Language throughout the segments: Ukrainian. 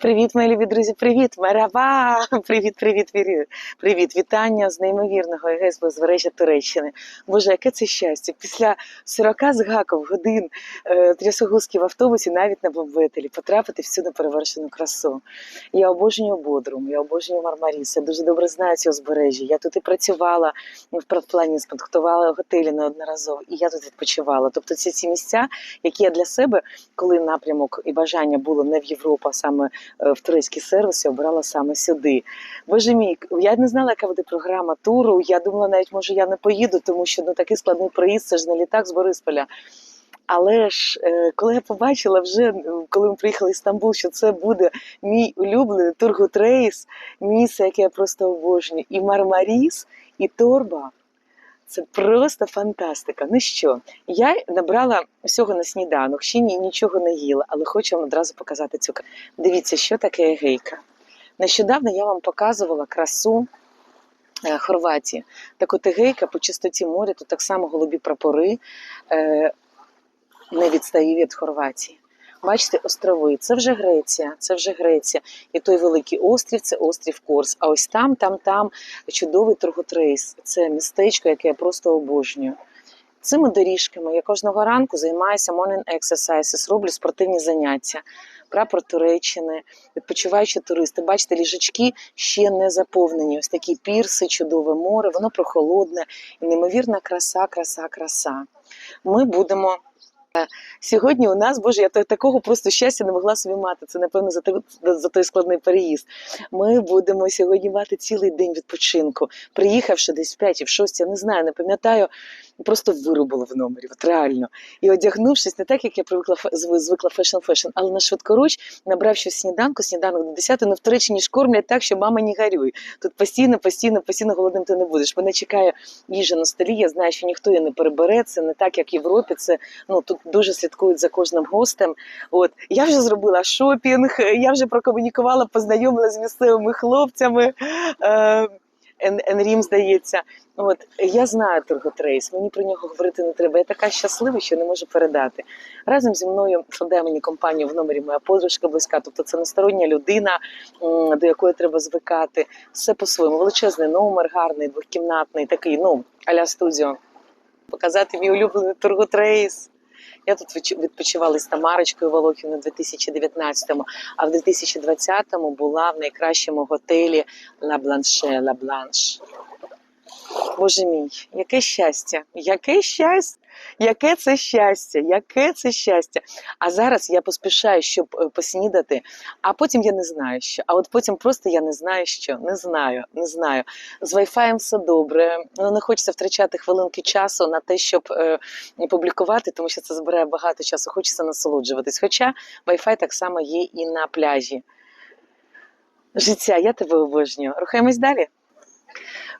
Привіт, мої любі друзі, привіт, мераба! Привіт, привіт, привіт, привіт. Вітання з неймовірного ЕГС Безвережжя Туреччини. Боже, яке це щастя! Після 40 з гаком годин е, трясогузки в автобусі, навіть на Бомбетелі, потрапити в цю неперевершену красу. Я обожнюю Бодрум, я обожнюю Мармаріс, я дуже добре знаю цього узбережжя. Я тут і працювала в предплані, спонтактувала готелі неодноразово, і я тут відпочивала. Тобто це ці місця, які я для себе, коли напрямок і бажання було не в Європу, а саме в турецький сервіс, я обрала саме сюди. Боже мій, я не знала, яка буде програма туру. Я думала, навіть може я не поїду, тому що ну такий складний проїзд, це ж не літак з Борисполя. Але ж е, коли я побачила вже, е, коли ми приїхали в Стамбул, що це буде мій улюблений Тургутрейс, місце, яке я просто обожнюю, і Мармаріс, і Торба. Це просто фантастика. Ну що, я набрала всього на сніданок, ще ні, нічого не їла, але хочу вам одразу показати цю красу. Дивіться, що таке егейка. Нещодавно я вам показувала красу е, Хорватії. Так от егейка по чистоті моря, тут так само голубі прапори е, не відстає від Хорватії. Бачите, острови, це вже Греція, це вже Греція. І той великий острів це острів Корс. А ось там, там, там чудовий Торготрейс. Це містечко, яке я просто обожнюю. Цими доріжками я кожного ранку займаюся morning exercises, роблю спортивні заняття. Прапор Туреччини, відпочиваючі туристи. Бачите, ліжачки ще не заповнені. Ось такі пірси, чудове море, воно прохолодне і неймовірна краса, краса, краса. Ми будемо. Е, Сьогодні у нас, боже, я та- такого просто щастя не могла собі мати. Це напевно за той, за той складний переїзд. Ми будемо сьогодні мати цілий день відпочинку. Приїхавши десь в 5 в 6, я не знаю, не пам'ятаю, просто вирубила в номері, от реально. І одягнувшись, не так, як я привикла звикла фешн-фешн, але на швидкоруч, набрав щось сніданку, сніданок до 10, ну в Туреччині ж кормлять так, що мама не горюй. Тут постійно, постійно, постійно голодним ти не будеш. Мене чекає їжа на столі. Я знаю, що ніхто її не перебере. Це не так, як в Європі. Це ну тут дуже слідкують за кожним гостем. От я вже зробила шопінг, я вже прокомунікувала, познайомилася з місцевими хлопцями. Е, Енрім, здається. От я знаю Турготрейс, мені про нього говорити не треба. Я така щаслива, що не можу передати. Разом зі мною складає мені компанію в номері моя подружка близька, тобто це нестороння людина, до якої треба звикати. Все по-своєму. Величезний номер, гарний, двохкімнатний, такий, ну, аля студіо. Показати мій улюблений Турготрейс. Я тут відпочивала з Тамарочкою Волохіною у 2019-му, а в 2020-му була в найкращому готелі Ла Бланше, Ла Бланш. Боже мій, яке щастя, яке щастя, яке це щастя, яке це щастя. А зараз я поспішаю, щоб е, поснідати, а потім я не знаю що. А от потім просто я не знаю що. Не знаю, не знаю. З Wi-Fi все добре. Ну не хочеться втрачати хвилинки часу на те, щоб е, публікувати, тому що це збирає багато часу. Хочеться насолоджуватись. Хоча Wi-Fi так само є і на пляжі. Життя, я тебе обожнюю. Рухаємось далі.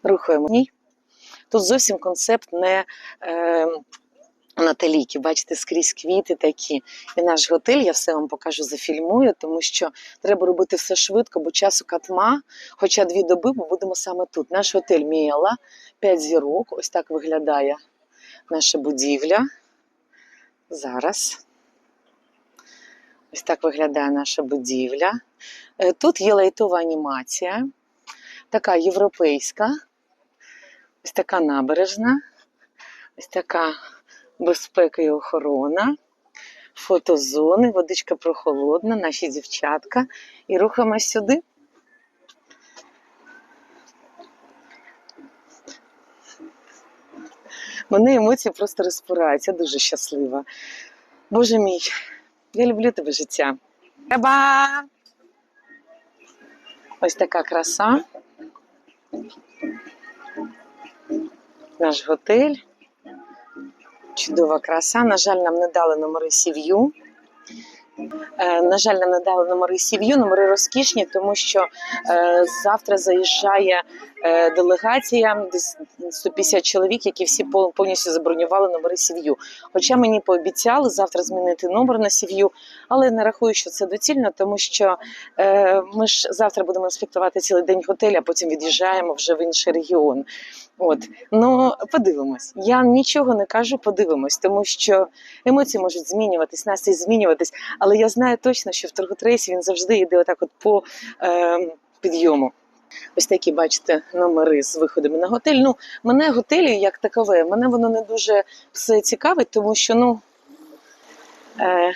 Рухаємо. Тут зовсім концепт не е, Наталіки. Бачите, скрізь квіти такі. І наш готель, я все вам покажу, зафільмую, тому що треба робити все швидко, бо часу катма. Хоча дві доби ми будемо саме тут. Наш готель Міела, 5 зірок. Ось так виглядає наша будівля. Зараз. Ось так виглядає наша будівля. Е, Тут є лайтова анімація, така європейська. Ось така набережна, ось така безпека і охорона, фотозони, водичка прохолодна, наші дівчатка. І рухаємось сюди. Мене емоції просто розпирають. Я дуже щаслива. Боже мій, я люблю тебе життя. Треба! Ось така краса. наш готель. Чудова краса. На жаль, нам не дали номери сів'ю. Е, На жаль, нам не дали номери сів'ю, номери розкішні, тому що е, завтра заїжджає е, делегація, 150 чоловік, які всі пов- повністю забронювали номери сів'ю. Хоча мені пообіцяли завтра змінити номер на сів'ю, але не рахую, що це доцільно, тому що е, ми ж завтра будемо інспектувати цілий день готель, а потім від'їжджаємо вже в інший регіон. От ну подивимось. Я нічого не кажу, подивимось, тому що емоції можуть змінюватись, настрій змінюватись. Але я знаю точно, що в торготрейсі він завжди йде отак, от по е, підйому. Ось такі, бачите, номери з виходами на готель. Ну, мене готелі як такове, мене воно не дуже все цікавить, тому що ну. Е,